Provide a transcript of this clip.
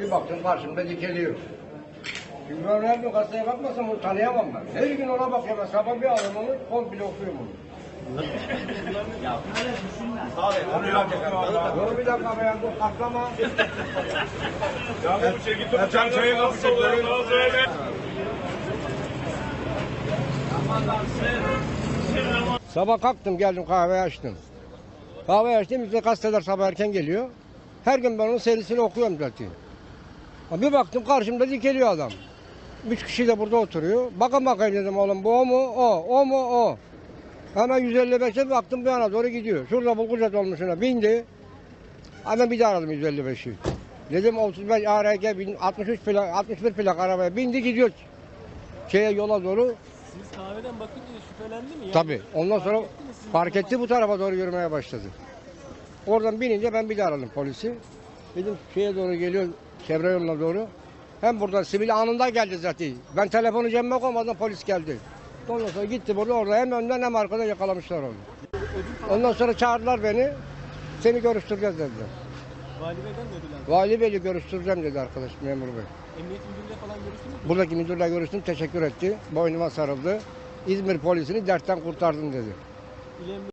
Bir baktım karşımda dikeliyor. Şimdi ben her gün gazeteye bakmasam onu tanıyamam ben. Her gün ona bakıyorum. Sabah bir alıyorum onu, komple okuyorum onu. Dur bir dakika be, dur patlama. Hocam çayı kapışık. Sabah kalktım geldim kahve açtım. Kahve açtım bize gazeteler sabah erken geliyor. Her gün ben onun serisini okuyorum zaten. Bir baktım karşımda dikeliyor adam. Üç kişi de burada oturuyor. Bakın bakayım dedim oğlum bu o mu o, o mu o. Hemen 155'e baktım bir yana doğru gidiyor. Şurada Bulgurcat olmuşuna bindi. Hemen bir daha aradım 155'i. Dedim 35 ARG bin- 63 plak, 61 plak arabaya bindi gidiyor. Şeye yola doğru. Siz kahveden bakınca şüphelendi mi? Yani Tabii. Ondan sonra fark siz fark etti bu tarafa doğru yürümeye başladı. Oradan binince ben bir de aradım polisi. Dedim şeye doğru geliyor, çevre yoluna doğru. Hem buradan sivil anında geldi zaten. Ben telefonu cebime koymadan polis geldi. Ondan sonra gitti burada orada hem önden hem arkada yakalamışlar onu. Ondan sonra çağırdılar beni. Seni görüştüreceğiz dediler. Vali Bey'den mi ödülen? Vali Bey'i görüştüreceğim dedi arkadaş memur bey. Emniyet müdürüyle falan görüştünüz mü? Buradaki müdürle görüştüm teşekkür etti. Boynuma sarıldı. İzmir polisini dertten kurtardın dedi. İl Emniyet